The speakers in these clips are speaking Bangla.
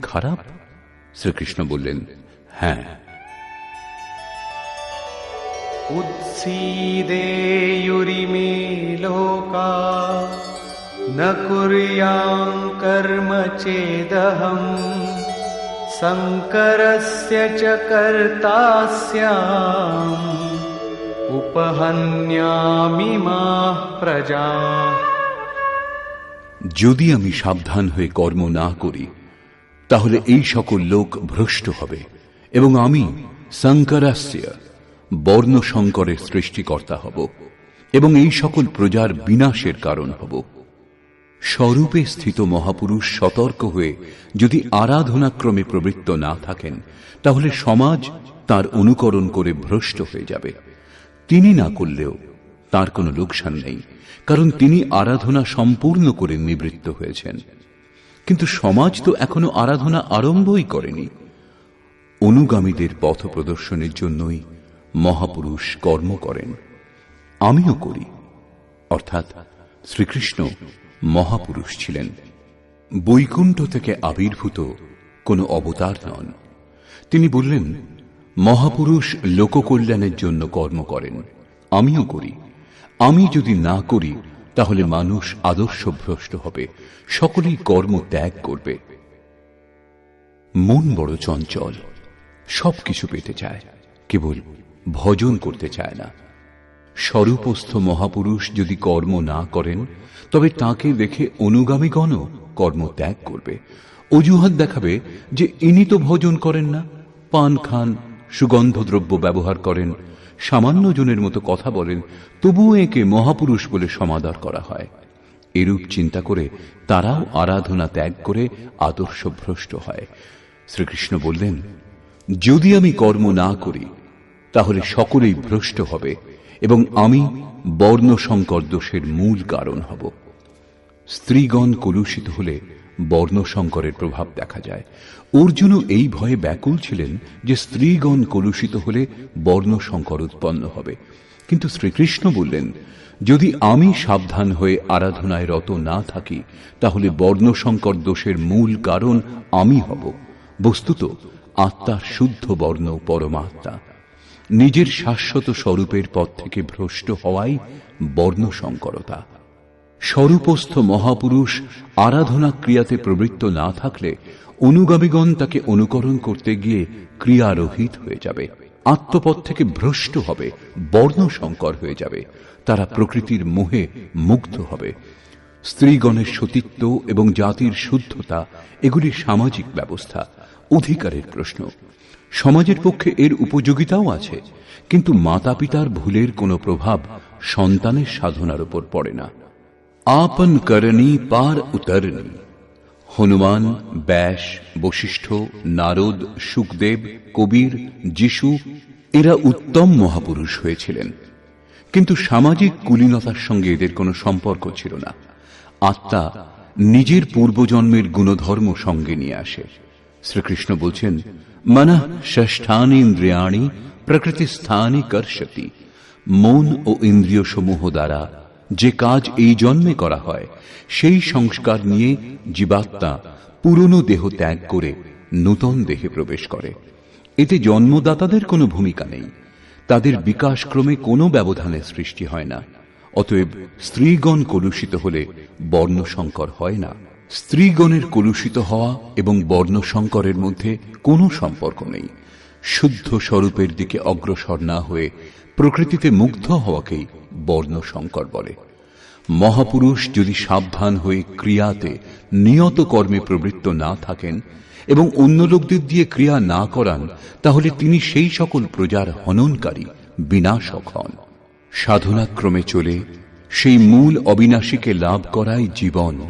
খারাপ শ্রীকৃষ্ণ বললেন হ্যাঁ उत्सीदेयुरिमे लोका न कुर्यां कर्म चेदहम् शङ्करस्य च कर्ता स्याम् उपहन्यामि माः प्रजा যদি আমি সাবধান হয়ে কর্ম না করি তাহলে এই সকল লোক ভ্রষ্ট হবে। এবং আমি শঙ্করাস্য বর্ণ শঙ্করের সৃষ্টিকর্তা হব। এবং এই সকল প্রজার বিনাশের কারণ হব। স্বরূপে স্থিত মহাপুরুষ সতর্ক হয়ে যদি আরাধনাক্রমে প্রবৃত্ত না থাকেন, তাহলে সমাজ তার অনুকরণ করে ভ্রষ্ট হয়ে যাবে। তিনি না করলেও তার কোনো লোকসান নেই, কারণ তিনি আরাধনা সম্পূর্ণ করে নিবৃত্ত হয়েছেন। কিন্তু সমাজ তো এখনও আরাধনা আরম্ভই করেনি। অনুগামীদের পথ প্রদর্শনের জন্যই মহাপুরুষ কর্ম করেন। আমিও করি। অর্থাৎ শ্রীকৃষ্ণ মহাপুরুষ ছিলেন। বৈকুণ্ঠ থেকে আবির্ভূত কোনো অবতার নন। তিনি বললেন, মহাপুরুষ লোককল্যাণের জন্য কর্ম করেন। আমিও করি। আমি যদি না করি তাহলে মানুষ আদর্শভ্রষ্ট হবে। সকলেই কর্ম ত্যাগ করবে। মন বড় চঞ্চল। সবকিছু পেতে চায়। কেবল ভজন করতে চায় না। স্বরূপস্থ মহাপুরুষ যদি কর্ম না করেন, তবে তাকে দেখে অনুগামীগণও কর্ম ত্যাগ করবে। অজুহাত দেখাবে যে ইনি তো ভজন করেন না। পান, খান সুগন্ধ দ্রব্য ব্যবহার করেন। সামান্য জনের মতো কথা বলেন, তবুও একে মহাপুরুষ বলে সমাদর করা হয়। এরূপ চিন্তা করে তারাও আরাধনা ত্যাগ করে আদর্শ ভ্রষ্ট হয়। শ্রীকৃষ্ণ বললেন, যদি আমি কর্ম না করি, তাহলে সকলেই ভ্রষ্ট হবে এবং আমি বর্ণ সংকর দোষের মূল কারণ হব। স্ত্রীগণ কলুষিত হলে বর্ণ সংকরের প্রভাব দেখা যায়। অর্জুনও এই ভয়ে ব্যাকুল ছিলেন যে স্ত্রীগণ কলুষিত হলে বর্ণ সংকর উৎপন্ন হবে। কিন্তু শ্রীকৃষ্ণ বললেন, যদি আমি সাবধান হয়ে আরাধনায় রত না থাকি, তাহলে বর্ণ সংকর দোষের মূল কারণ আমি হব। বস্তুত আত্মার শুদ্ধ বর্ণ, পরমাত্মা। নিজের শাশ্বত স্বরূপের পথ থেকে ভ্রষ্ট হওয়াই বর্ণ সংকরতা স্বরূপস্থ মহাপুরুষ আরাধনা ক্রিয়াতে প্রবৃত্ত না থাকলে অনুগামীগণ তাকে অনুকরণ করতে গিয়ে ক্রিয়ারহিত হয়ে যাবে, আত্মপথ থেকে ভ্রষ্ট হবে বর্ণ সংকর হয়ে যাবে, তারা প্রকৃতির মোহে মুগ্ধ হবে। স্ত্রীগণের সতীত্ব এবং জাতির শুদ্ধতা, এগুলি সামাজিক ব্যবস্থা, অধিকারের প্রশ্ন। সমাজের পক্ষে এর উপযোগিতাও আছে, কিন্তু মাতা পিতার ভুলের কোনো প্রভাব সন্তানের সাধনার উপর পড়ে না। আপন করণী পার উতরণী। হনুমান, ব্যাস, বশিষ্ঠ, নারদ, সুখদেব, কবির, যিশু, এরা উত্তম মহাপুরুষ হয়েছিলেন। কিন্তু সামাজিক কুলীনতার সঙ্গে এদের কোনো সম্পর্ক ছিল না। আত্মা নিজের পূর্বজন্মের গুণধর্ম সঙ্গে নিয়ে আসে। শ্রীকৃষ্ণ বলছেন, মন ষষ্ঠানি ইন্দ্রিয়াণী প্রকৃতি স্থানে কর্ষতি। মন ও ইন্দ্রিয় সমূহ দ্বারা যে কাজ এই জন্মে করা হয়, সেই সংস্কার নিয়ে জীবাত্মা পুরনো দেহ ত্যাগ করে নূতন দেহে প্রবেশ করে। এতে জন্মদাতাদের কোনো ভূমিকা নেই। তাদের বিকাশক্রমে কোনো ব্যবধানের সৃষ্টি হয় না। অতএব স্ত্রীগণ কলুষিত হলে বর্ণসংকর হয় না। স্ত্রীগণের কলুষিত হওয়া এবং বর্ণসংকরের মধ্যে কোনো সম্পর্ক নেই। শুদ্ধ স্বরূপের দিকে অগ্রসর না হয়ে প্রকৃতিতে মুগ্ধ হওয়াকেই বর্ণসংকর বলে। মহাপুরুষ যদি সাবধান হয়ে ক্রিয়াতে নিয়ত কর্মে প্রবৃত্ত না থাকেন এবং অন্য লোকদের দিয়ে ক্রিয়া না করান, তাহলে তিনি সেই সকল প্রজার হননকারী, বিনাশক হন। সাধনাক্রমে চলে সেই মূল অবিনাশীকে লাভ করাই জীবন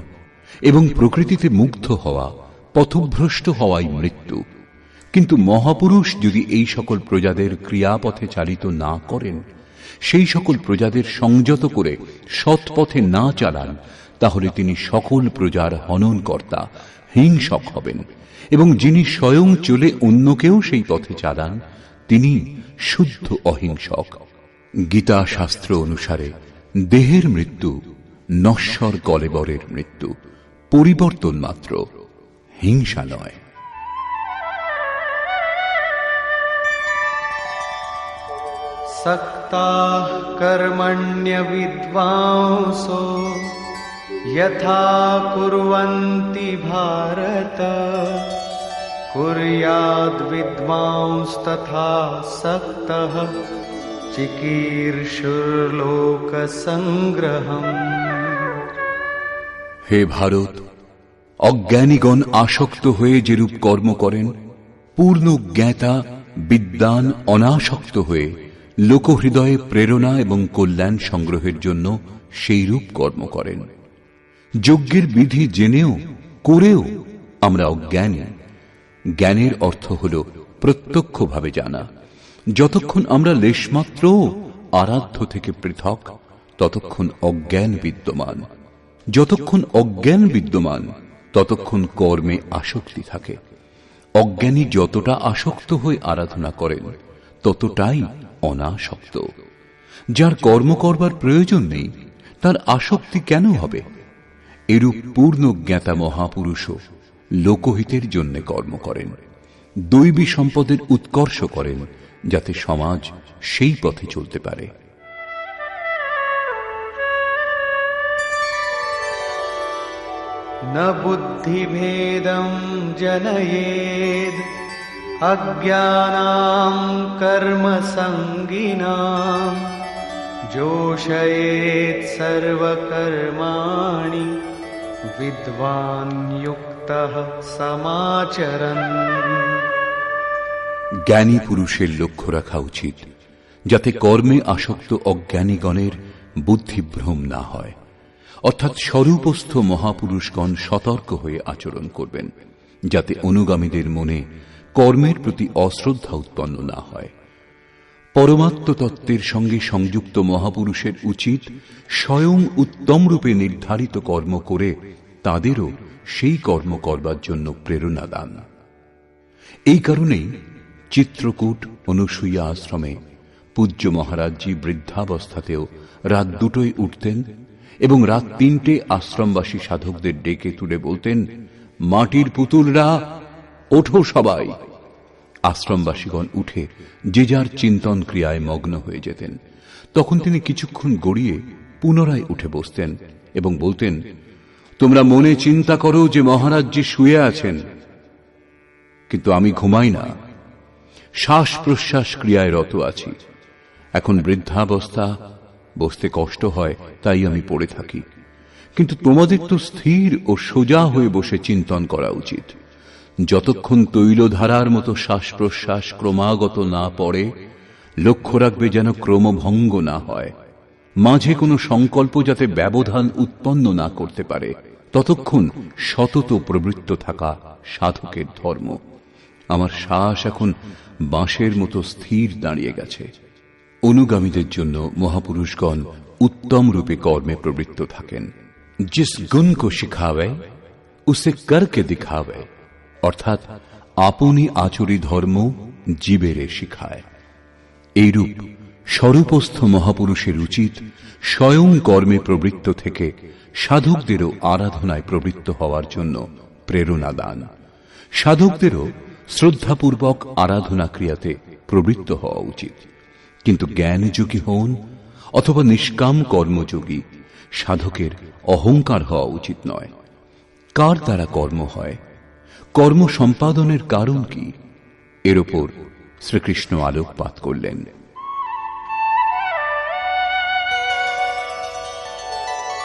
এবং প্রকৃতিতে মুগ্ধ হওয়া, পথভ্রষ্ট হওয়াই মৃত্যু। কিন্তু মহাপুরুষ যদি এই সকল প্রজাদের ক্রিয়াপথে চালিত না করেন সেই সকল প্রজাদের সংযত করে সৎপথে না চালান, তাহলে তিনি সকল প্রজার হননকর্তা, হিংসক হবেন। এবং যিনি স্বয়ং চলে অন্যকেও সেই পথে চালান, তিনি শুদ্ধ অহিংসক। গীতা শাস্ত্র অনুসারে, দেহের মৃত্যু নশ্বর কলেবরের মৃত্যু, পরিবর্তন মাত্র, হিংসা নয়। सक्ताः कर्मण्यविद्वांसो यथा कुर्वन्ति भारत कुर्याद्विद्वांस्तथा सक्तः चिकीर्षुर्लोकसङ्ग्रहम् হে ভারত অজ্ঞানীগণ আসক্ত হয়ে যেরূপ কর্ম করেন পূর্ণ জ্ঞাতা বিদ্যান অনাসক্ত হয়ে লোকহৃদয়ে প্রেরণা এবং কল্যাণ সংগ্রহের জন্য সেই রূপ কর্ম করেন। যজ্ঞের বিধি জেনেও, করেও আমরা অজ্ঞানী। জ্ঞানের অর্থ হল প্রত্যক্ষভাবে জানা। যতক্ষণ আমরা লেশমাত্র আরাধ্য থেকে পৃথক, ততক্ষণ অজ্ঞান বিদ্যমান। যতক্ষণ অজ্ঞান বিদ্যমান, ততক্ষণ কর্মে আসক্তি থাকে। অজ্ঞানী যতটা আসক্ত হয়ে আরাধনা করেন, ততটাই অনাসক্ত যার কর্ম করবার প্রয়োজন নেই তার আসক্তি কেন হবে এরূপ পূর্ণ জ্ঞাতা মহাপুরুষও লোকহিতের জন্য কর্ম করেন দৈবী সম্পদের উৎকর্ষ করেন যাতে সমাজ সেই পথে চলতে পারে न बुद्धिभेदं जनयेद् अज्ञानां कर्मसङ्गिनां जोषयेत् सर्वकर्माणि विद्वान् युक्तः समाचरन् জ্ঞানী পুরুষের লক্ষ্য রাখা উচিত যাতে কর্মে আসক্ত অজ্ঞানীগণের বুদ্ধিভ্রম না হয় অর্থাৎ স্বরূপস্থ মহাপুরুষগণ সতর্ক হয়ে আচরণ করবেন যাতে অনুগামীদের মনে কর্মের প্রতি অশ্রদ্ধা উৎপন্ন না হয়। পরমাত্ম তত্ত্বের সঙ্গে সংযুক্ত মহাপুরুষের উচিত স্বয়ং উত্তম রূপে নির্ধারিত কর্ম করে তাদেরও সেই কর্ম করবার জন্য প্রেরণা দান। এই কারণেই চিত্রকূট অনুসূয়া আশ্রমে পূজ্য মহারাজজি বৃদ্ধাবস্থাতেও রাত দুটোয় উঠতেন এবং রাত তিনটে আশ্রমবাসী সাধকদের ডেকে তুলে বলতেন, মাটির পুতুলরা ওঠো সবাই। আশ্রমবাসীগণ উঠে যে যার চিন্তন ক্রিয়ায় মগ্ন হয়ে যেতেন। তখন তিনি কিছুক্ষণ গড়িয়ে পুনরায় উঠে বসতেন এবং বলতেন, তোমরা মনে চিন্তা করো যে মহারাজজি শুয়ে আছেন। কিন্তু আমি ঘুমাই না। শ্বাস প্রশ্বাস ক্রিয়ায় রত আছি। এখন বৃদ্ধাবস্থা, বসতে কষ্ট হয়, তাই আমি পড়ে থাকি। কিন্তু তোমাদের তো স্থির ও সোজা হয়ে বসে চিন্তন করা উচিত। যতক্ষণ তৈলধারার মতো শ্বাস প্রশ্বাস ক্রমাগত না পড়ে, লক্ষ্য রাখবে যেন ক্রমভঙ্গ না হয়। মাঝে কোনো সংকল্প যাতে ব্যবধান উৎপন্ন না করতে পারে, ততক্ষণ সতত প্রবৃত্ত থাকা সাধকের ধর্ম। আমার শ্বাস এখন বাঁশের মতো স্থির দাঁড়িয়ে গেছে। অনুগামীদের জন্য মহাপুরুষগণ উত্তম রূপে কর্মে প্রবৃত্ত থাকেন। জিস গুণ কো শিখাবে উসে করকে দিখাবে অর্থাৎ আপনি আচরি ধর্ম জীবেরে শিখায়। এইরূপ স্বরূপস্থ মহাপুরুষের উচিত স্বয়ং কর্মে প্রবৃত্ত থেকে সাধকদেরও আরাধনায় প্রবৃত্ত হওয়ার জন্য প্রেরণা দান। সাধকদেরও শ্রদ্ধাপূর্বক আরাধনা ক্রিয়াতে প্রবৃত্ত হওয়া উচিত। কিন্তু জ্ঞানযোগী হন অথবা নিষ্কাম কর্মযোগী সাধকের অহংকার হওয়া উচিত নয়। কার দ্বারা কর্ম হয়? কর্ম সম্পাদনের কারণ কি এর ওপর শ্রীকৃষ্ণ আলোকপাত করলেন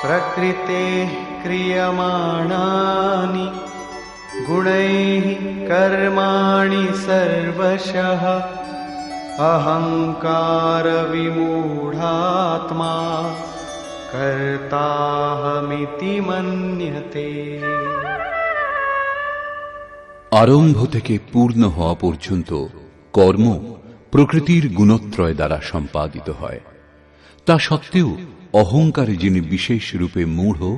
प्रकृतेः क्रियमाणानि गुणैः कर्माणि सर्वशः अहङ्कारविमूढात्मा कर्ताहमिति मन्यते আরম্ভ থেকে পূর্ণ হওয়া পর্যন্ত কর্ম প্রকৃতির গুণত্রয় দ্বারা সম্পাদিত হয়। তা সত্ত্বেও অহংকারে যিনি বিশেষ রূপে মূঢ়,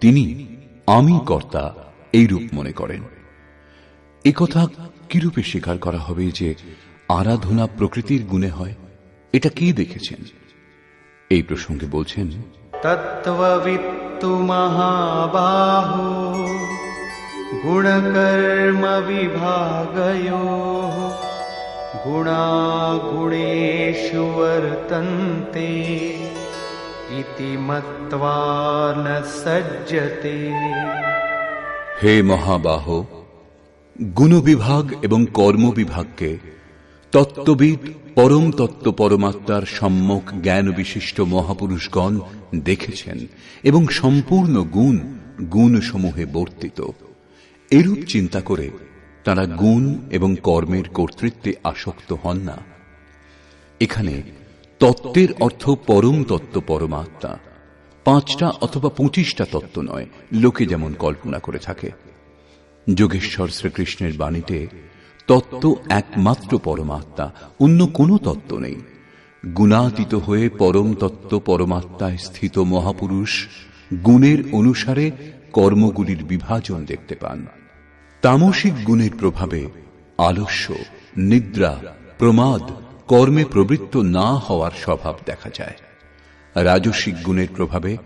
তিনি আমি কর্তা এই রূপ মনে করেন। একথা কিরূপে স্বীকার করা হবে যে আরাধনা প্রকৃতির গুণে হয়? এটা কি দেখেছেন? এই প্রসঙ্গে বলছেন, তত্ত্ববিত্তু মহাবাহু। गुणकर्मविभागयोः गुणागुणेषु वर्तन्ते इति मत्वा न सज्जते হে মহাবাহ গুণবিভাগ এবং কর্মবিভাগকে তত্ত্ববিদ পরম তত্ত্ব পরমাত্মার সম্যক জ্ঞান বিশিষ্ট মহাপুরুষগণ দেখেছেন এবং সম্পূর্ণ গুণ গুণসমূহে বর্তিত এরূপ চিন্তা করে তারা গুণ এবং কর্মের কর্তৃত্বে আসক্ত হন না। এখানে তত্ত্বের অর্থ পরম তত্ত্ব পরমাত্মা। পাঁচটা অথবা পঁচিশটা তত্ত্ব নয়, লোকে যেমন কল্পনা করে থাকে। যোগেশ্বর শ্রীকৃষ্ণের বাণীতে তত্ত্ব একমাত্র পরমাত্মা, অন্য কোনো তত্ত্ব নেই। গুণাতীত হয়ে পরম তত্ত্ব পরমাত্মায় স্থিত মহাপুরুষ গুণের অনুসারে কর্মগুলির বিভাজন দেখতে পান। তামসিক গুণের প্রভাবে আলস্য, নিদ্রা, প্রমাদ, কর্মে প্রবৃত্ত না হওয়ার স্বভাব দেখা যায়। রাজসিক গুণের প্রভাবে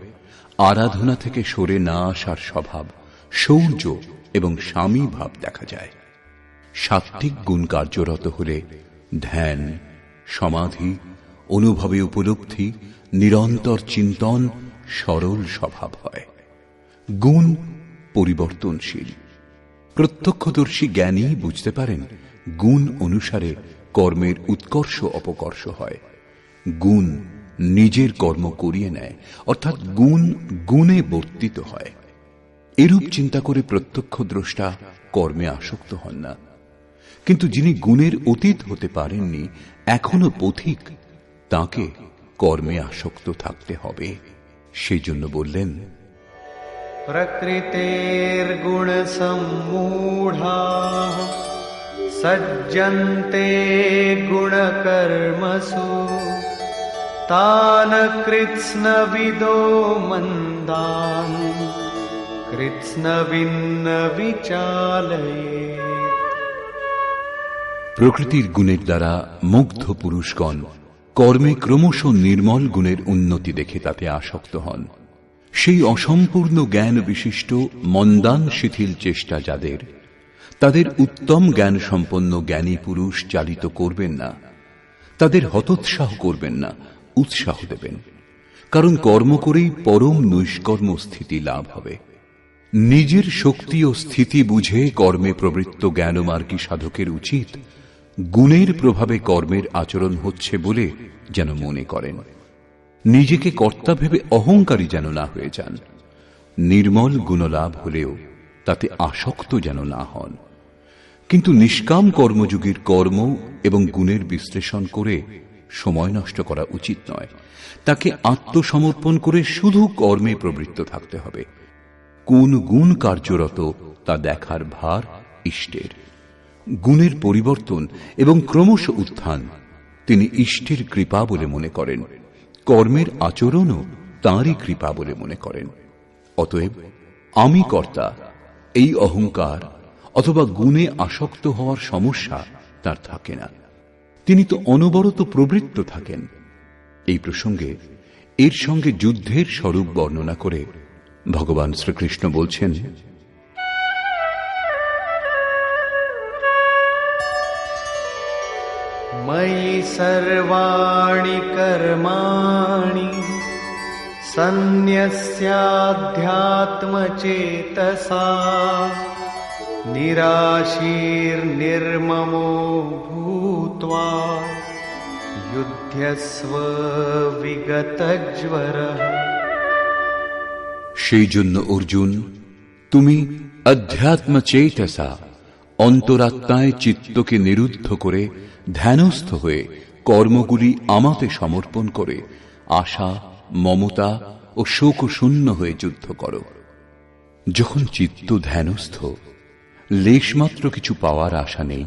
আরাধনা থেকে সরে না আসার স্বভাব শৌর্য এবং স্বামী ভাব দেখা যায়। সাত্ত্বিক গুণ কার্যরত হলে ধ্যান, সমাধি, অনুভবে উপলব্ধি, নিরন্তর চিন্তন, সরল স্বভাব হয়। গুণ পরিবর্তনশীল। প্রত্যক্ষদর্শী জ্ঞানী বুঝতে পারেন, গুণ অনুসারে কর্মের উৎকর্ষ অপকর্ষ হয়। গুণ নিজের কর্ম করিয়ে নেয়, অর্থাৎ গুণ গুণে বর্তিত হয়। এরূপ চিন্তা করে প্রত্যক্ষ দ্রষ্টা কর্মে আসক্ত হন না। কিন্তু যিনি গুণের অতীত হতে পারেননি এখনও পথিক, তাকে কর্মে আসক্ত থাকতে হবে। সেই জন্য বললেন प्रकृतेर्गुणसम्मूढाः सज्जन्ते गुणकर्मसु तान् कृत्स्नविदो मन्दान् कृत्स्नविन्न विचालयेत् প্রকৃতির গুণের দ্বারা মুগ্ধ পুরুষগণ কর্মে ক্রমশ নির্মল গুণের উন্নতি দেখে তাতে আসক্ত হন সেই অসম্পূর্ণ জ্ঞান বিশিষ্ট মন্দান শিথিল চেষ্টা যাদের, তাদের উত্তম জ্ঞান সম্পন্ন জ্ঞানী পুরুষ চালিত করবেন না। তাদের হতোৎসাহ করবেন না, উৎসাহ দেবেন। কারণ কর্ম করেই পরম নৈষ্কর্ম স্থিতি লাভ হবে। নিজের শক্তি ও স্থিতি বুঝে কর্মে প্রবৃত্ত জ্ঞানমার্গী সাধকের উচিত গুণের প্রভাবে কর্মের আচরণ হচ্ছে বলে যেন মনে করেন। নিজেকে কর্তা ভেবে অহংকারী যেন না হয়ে যান। নির্মল গুণলাভ হলেও তাতে আসক্ত যেন না হন। কিন্তু নিষ্কাম কর্মযুগীর কর্ম এবং গুণের বিশ্লেষণ করে সময় নষ্ট করা উচিত নয়। তাকে আত্মসমর্পণ করে শুধু কর্মে প্রবৃত্ত থাকতে হবে। কোন গুণ কার্যরত তা দেখার ভার ইষ্টের। গুণের পরিবর্তন এবং ক্রমশ উত্থান তিনি ইষ্টের কৃপা বলে মনে করেন। কর্মের আচরণও তাঁরই কৃপা বলে মনে করেন। অতএব আমি কর্তা, এই অহংকার অথবা গুণে আসক্ত হওয়ার সমস্যা তার থাকে না। তিনি তো অনবরত প্রবৃত্ত থাকেন। এই প্রসঙ্গে এর সঙ্গে যুদ্ধের স্বরূপ বর্ণনা করে ভগবান শ্রীকৃষ্ণ বলছেন मयि सर्वाणि कर्माणि सन्न्यस्याध्यात्मचेतसा निराशीर्निर्ममो भूत्वा युद्धस्वविगतज्वरः श्रीजुन् ऊर्जुन तुमि अध्यात्मचेतसा। অন্তরাত্মায় চিত্তকে নিরুদ্ধ করে, ধ্যানস্থ হয়ে কর্মগুলি আমাতে সমর্পণ করে, আশা, মমতা ও শোক শূন্য হয়ে যুদ্ধ করো। যখন চিত্ত ধ্যানস্থ, লেশমাত্র কিছু পাওয়ার আশা নেই,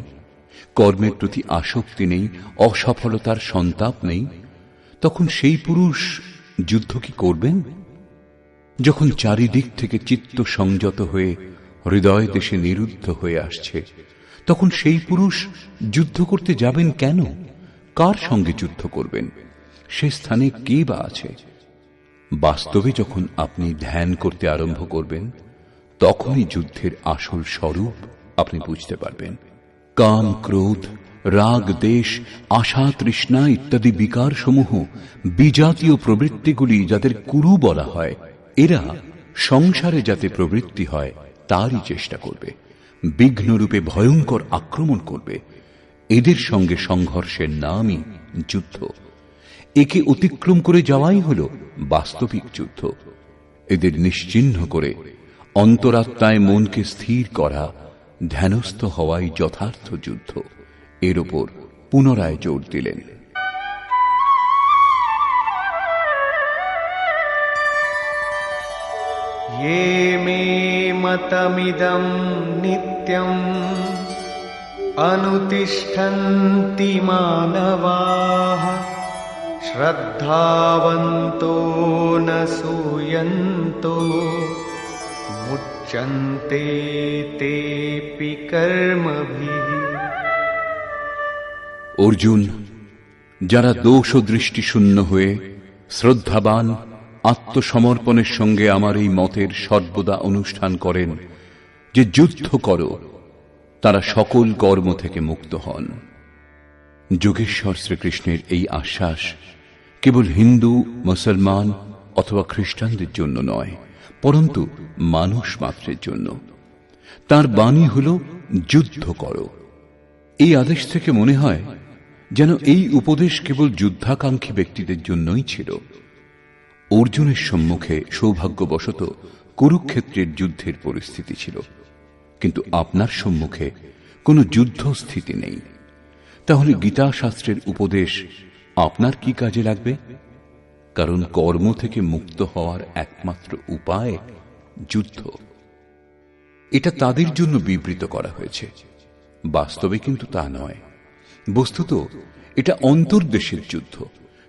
কর্মের প্রতি আসক্তি নেই, অসফলতার সন্তাপ নেই, তখন সেই পুরুষ যুদ্ধ কি করবেন? যখন চারিদিক থেকে চিত্ত সংযত হয়ে হৃদয় দেশে নিরুদ্ধ হয়ে আসছে। তখন সেই পুরুষ যুদ্ধ করতে যাবেন কেন? কার সঙ্গে যুদ্ধ করবেন? সে স্থানে কে বা আছে? বাস্তবে যখন আপনি ধ্যান করতে আরম্ভ করবেন, তখনই যুদ্ধের আসল স্বরূপ আপনি বুঝতে পারবেন। কাম, ক্রোধ, রাগ, দেশ, আশা, তৃষ্ণা ইত্যাদি বিকার সমূহ বিজাতীয় প্রবৃত্তিগুলি যাদের কুরু বলা হয়, এরা সংসারে যাতে প্রবৃত্তি হয় তারই চেষ্টা করবে। বিঘ্নরূপে ভয়ঙ্কর আক্রমণ করবে। এদের সঙ্গে সংঘর্ষের নামই যুদ্ধ। একে অতিক্রম করে যাওয়াই হল বাস্তবিক যুদ্ধ। এদের নিশ্চিহ্ন করে অন্তরাত্মায় মনকে স্থির করা, ধ্যানস্থ হওয়াই যথার্থ যুদ্ধ। এর ওপর পুনরায় জোর দিলেন। ये मे मतमिदं नित्यम् अनुतिष्ठन्ति मानवाः श्रद्धावन्तो न सूयन्तो मुच्यन्ते तेऽपि कर्मभिः অর্জুন যারা দোষ ও দৃষ্টি শূন্য হয়ে শ্রদ্ধাবান আত্মসমর্পণের সঙ্গে আমার এই মতের সর্বদা অনুষ্ঠান করেন যে যুদ্ধ করো, তারা সকল কর্ম থেকে মুক্ত হন। যোগেশ্বর শ্রীকৃষ্ণের এই আশ্বাস কেবল হিন্দু, মুসলমান অথবা খ্রিস্টানদের জন্য নয়, পরন্তু মানুষ মাত্রের জন্য। তার বাণী হল, যুদ্ধ করো। এই আদেশ থেকে মনে হয় যেন এই উপদেশ কেবল যুদ্ধাকাঙ্ক্ষী ব্যক্তিদের জন্যই ছিল। অর্জুনের সম্মুখে সৌভাগ্যবশত কুরুক্ষেত্রের যুদ্ধের পরিস্থিতি ছিল। কিন্তু আপনার সম্মুখে কোনো যুদ্ধ স্থিতি নেই। তাহলে গীতা শাস্ত্রের উপদেশ আপনার কি কাজে লাগবে? কারণ কর্ম থেকে মুক্ত হওয়ার একমাত্র উপায় যুদ্ধ। এটা তাদের জন্য বিবৃত করা হয়েছে। বাস্তবে কিন্তু তা নয়। বস্তুত এটা অন্তর্দেশের যুদ্ধ।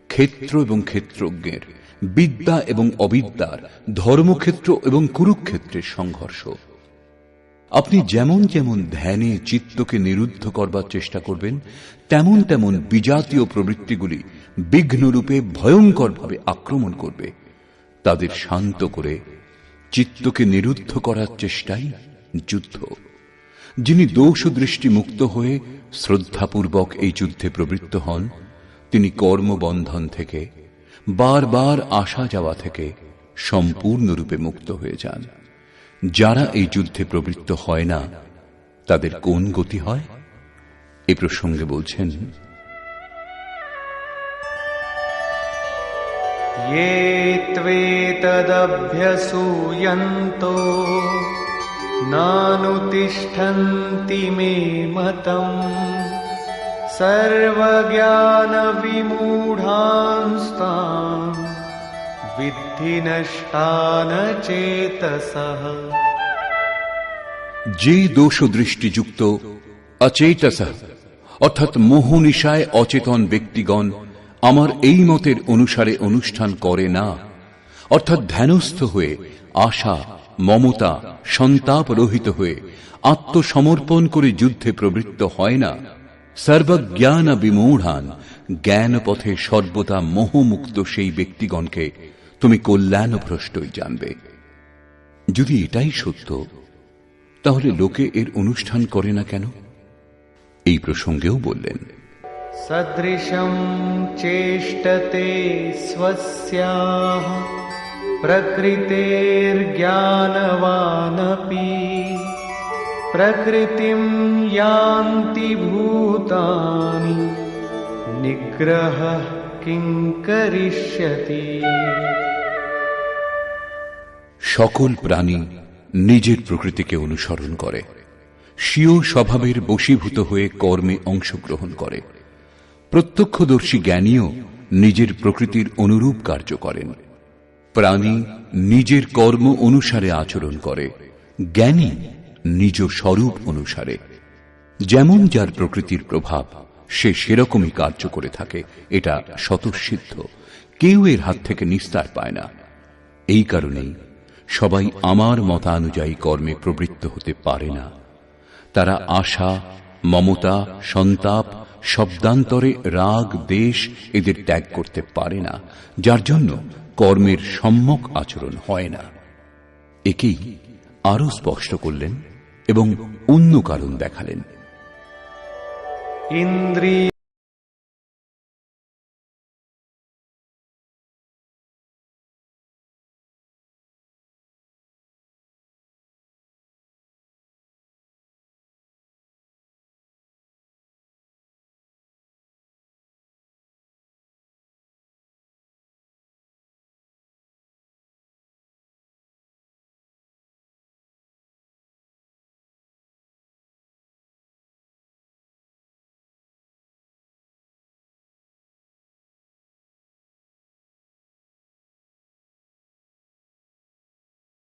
ক্ষেত্র এবং ক্ষেত্রজ্ঞের বিদ্যা এবং অবিদ্যার ধর্মক্ষেত্র এবং কুরুক্ষেত্রের সংঘর্ষ। আপনি যেমন যেমন ধ্যানে চিত্তকে নিরুদ্ধ করবার চেষ্টা করবেন, তেমন তেমন বিজাতীয় প্রবৃত্তিগুলি বিঘ্নরূপে ভয়ঙ্করভাবে আক্রমণ করবে। তাদের শান্ত করে চিত্তকে নিরুদ্ধ করার চেষ্টাই যুদ্ধ। যিনি দোষ দৃষ্টি মুক্ত হয়ে শ্রদ্ধাপূর্বক এই যুদ্ধে প্রবৃত্ত হন, তিনি কর্মবন্ধন থেকে বারবার আসা যাওয়া থেকে সম্পূর্ণরূপে মুক্ত হয়ে যান যারা এই যুদ্ধে প্রবৃত্ত হয় না তাদের কোন গতি হয় এ প্রসঙ্গে বলছেন ये त्वेतदभ्यसूयन्तो नानुतिष्ठन्ति मे मतम् सर्वज्ञानविमूढांस्तान् विद्धि नष्टान चेतसः যে দোষ দৃষ্টিযুক্ত অচেতস অর্থাৎ মোহনিশায় অচেতন ব্যক্তিগণ আমার এই মতের অনুসারে অনুষ্ঠান করে না অর্থাৎ ধ্যানস্থ হয়ে আশা মমতা সন্তাপ রহিত হয়ে আত্মসমর্পণ করে যুদ্ধে প্রবৃত্ত হয় না সর্বজ্ঞান বিমূঢ়ান জ্ঞান পথে সর্বদা মোহমুক্ত সেই ব্যক্তিগণকে তুমি কল্যাণ ভ্রষ্টই জানবে। যদি এটাই সত্য, তাহলে লোকে এর অনুষ্ঠান করে না কেন? এই প্রসঙ্গেও বললেন। সদৃশম চেষ্টতে প্রকৃতির জ্ঞানবানপি, প্রকৃতিম ইয়ান্তি ভূতানি, নিগ্রহ কিং করিষ্যতি। সকল প্রাণী নিজের প্রকৃতিকে অনুসরণ করে। স্বীয় স্বভাবের বশীভূত হয়ে কর্মে অংশগ্রহণ করে। প্রত্যক্ষদর্শী জ্ঞানীও নিজের প্রকৃতির অনুরূপ কার্য করেন। প্রাণী নিজের কর্ম অনুসারে আচরণ করে, জ্ঞানী নিজ স্বরূপ অনুসারে। যেমন যার প্রকৃতির প্রভাব, সে সেরকমই কার্য করে থাকে, এটা স্বতঃসিদ্ধ। কেউ এর হাত থেকে নিস্তার পায় না। এই কারণেই সবাই আমার মতানুযায়ী কর্মে প্রবৃত্ত হতে পারে না। তারা আশা, মমতা, সন্তাপ, শব্দান্তরে রাগ, দেশ এদের ত্যাগ করতে পারে না, যার জন্য কর্মের সম্যক আচরণ হয় না। একেই আরও স্পষ্ট করলেন এবং অন্য কারণ দেখালেন। ইন্দ্রিয়